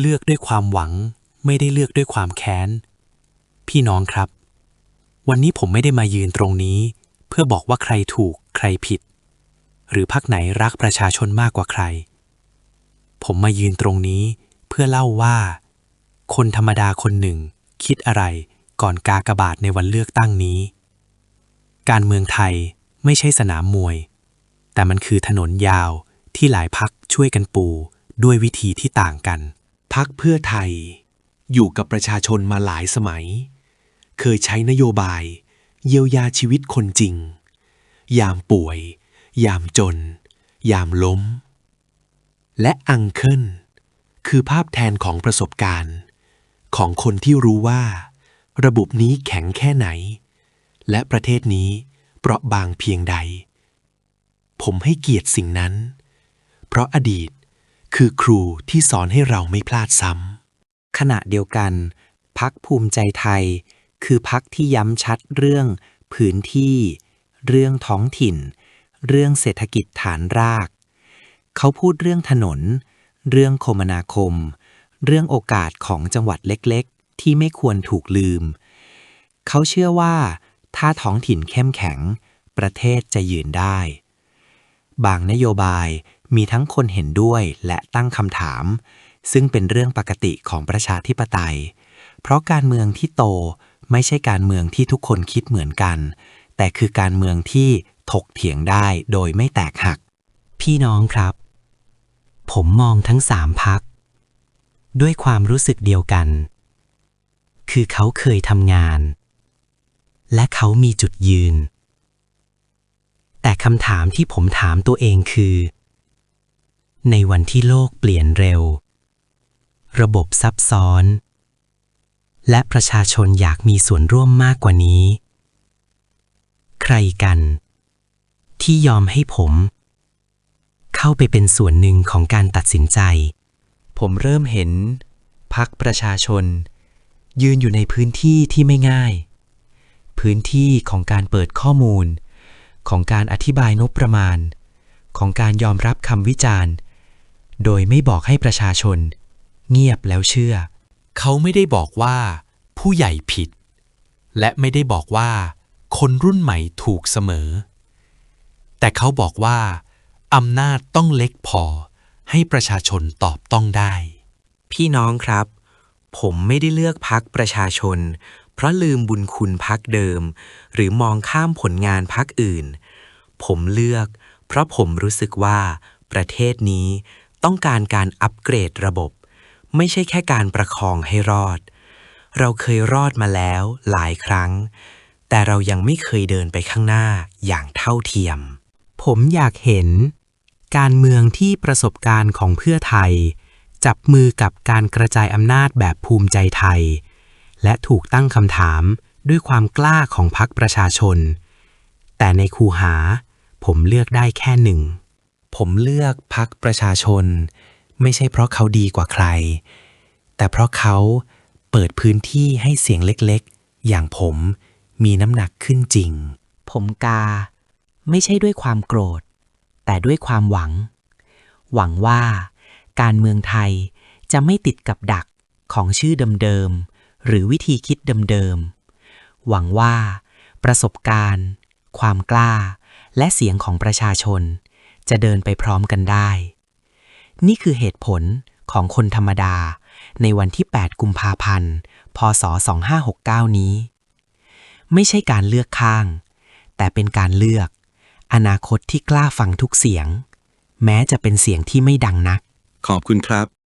เลือกด้วยความหวัง ไม่ได้เลือกด้วยความแค้น พี่น้องครับ วันนี้ผมไม่ได้มายืนตรงนี้ เพื่อบอกว่าใครถูกใครผิด หรือพักไหนรักประชาชนมากกว่าใคร ผมมายืนตรงนี้เพื่อเล่าว่า คนธรรมดาคนหนึ่ง คิดอะไรก่อนกากบาทในวันเลือกตั้งนี้ การเมืองไทยไม่ใช่สนามมวย แต่มันคือถนนยาวที่หลายพักช่วยกันปูด้วยวิธีที่ต่างกัน พักเพื่อไทย อยู่กับประชาชนมาหลายสมัย เคยใช้นโยบาย เยียวยาชีวิตคนจริง ยามป่วย ยามจน ยามล้ม และอังเคิลคือภาพแทนของประสบการณ์ ของคนที่รู้ว่า ระบบนี้แข็งแค่ไหน และประเทศนี้เปราะบางเพียงใด ผมให้เกียรติสิ่งนั้น เพราะอดีต คือครูที่สอนให้เราไม่พลาดซ้ำ ขณะเดียวกัน พักภูมิใจไทย คือพักที่ย้ำชัดเรื่องพื้นที่ เรื่องท้องถิ่น เรื่องเศรษฐกิจฐานราก เขาพูดเรื่องถนน เรื่องคมนาคม เรื่องโอกาสของจังหวัดเล็กๆ ที่ไม่ควรถูกลืม เขาเชื่อว่า ถ้าท้องถิ่นเข้มแข็ง ประเทศจะยืนได้ บางนโยบาย มีทั้งคนเห็นด้วยและตั้งคำถาม ซึ่งเป็นเรื่องปกติของประชาธิปไตย เพราะการเมืองที่โตไม่ใช่การเมืองที่ทุกคนคิดเหมือนกัน แต่คือการเมืองที่ถกเถียงได้โดยไม่แตกหัก พี่น้องครับ ผมมองทั้งสามพัก ด้วยความรู้สึกเดียวกัน คือเขาเคยทำงาน และเขามีจุดยืน แต่คำถามที่ผมถามตัวเองคือ ในวันที่โลกเปลี่ยนเร็ว ระบบซับซ้อน และประชาชนอยากมีส่วนร่วมมากกว่านี้ ใครกัน ที่ยอมให้ผม เข้าไปเป็นส่วนหนึ่งของการตัดสินใจ ผมเริ่มเห็นพักประชาชน ยืนอยู่ในพื้นที่ที่ไม่ง่าย พื้นที่ของการเปิดข้อมูล ของการอธิบายงบประมาณของการยอมรับคำวิจารณ์ โดยไม่บอกให้ประชาชน เงียบแล้วเชื่อ เขาไม่ได้บอกว่า ผู้ใหญ่ผิด และไม่ได้บอกว่า คนรุ่นใหม่ถูกเสมอ แต่เขาบอกว่าอำนาจต้องเล็กพอให้ประชาชนตอบต้องได้ พี่น้องครับ ผมไม่ได้เลือกพักประชาชน เพราะลืมบุญคุณพักเดิม หรือมองข้ามผลงานพักอื่น ผมเลือก เพราะผมรู้สึกว่าประเทศนี้ ต้องการการอัปเกรดระบบ ไม่ใช่แค่การประคองให้รอด เราเคยรอดมาแล้วหลายครั้ง แต่เรายังไม่เคยเดินไปข้างหน้าอย่างเท่าเทียม ผมอยากเห็น การเมืองที่ประสบการณ์ของเพื่อไทย จับมือกับการกระจายอำนาจแบบภูมิใจไทย และถูกตั้งคำถามด้วยความกล้าของพรรคประชาชน แต่ในคูหาผมเลือกได้แค่หนึ่ง ผมเลือกพรรคประชาชน ไม่ใช่เพราะเขาดีกว่าใคร แต่เพราะเขาเปิดพื้นที่ให้เสียงเล็กๆ อย่างผมมีน้ำหนักขึ้นจริง ผมกา ไม่ใช่ด้วยความโกรธ แต่ด้วยความหวัง หวังว่าการเมืองไทยจะไม่ติดกับดักของชื่อเดิมๆ หรือวิธีคิดเดิมๆ หวังว่า ประสบการณ์ ความกล้า และเสียงของประชาชน จะเดินไปพร้อมกันได้ นี่คือเหตุผลของคนธรรมดาในวันที่ 8 กุมภาพันธ์ พศ 2569 นี้ ไม่ใช่การเลือกข้าง แต่เป็นการเลือก อนาคตที่กล้าฟังทุกเสียง แม้จะเป็นเสียงที่ไม่ดังนัก ขอบคุณครับ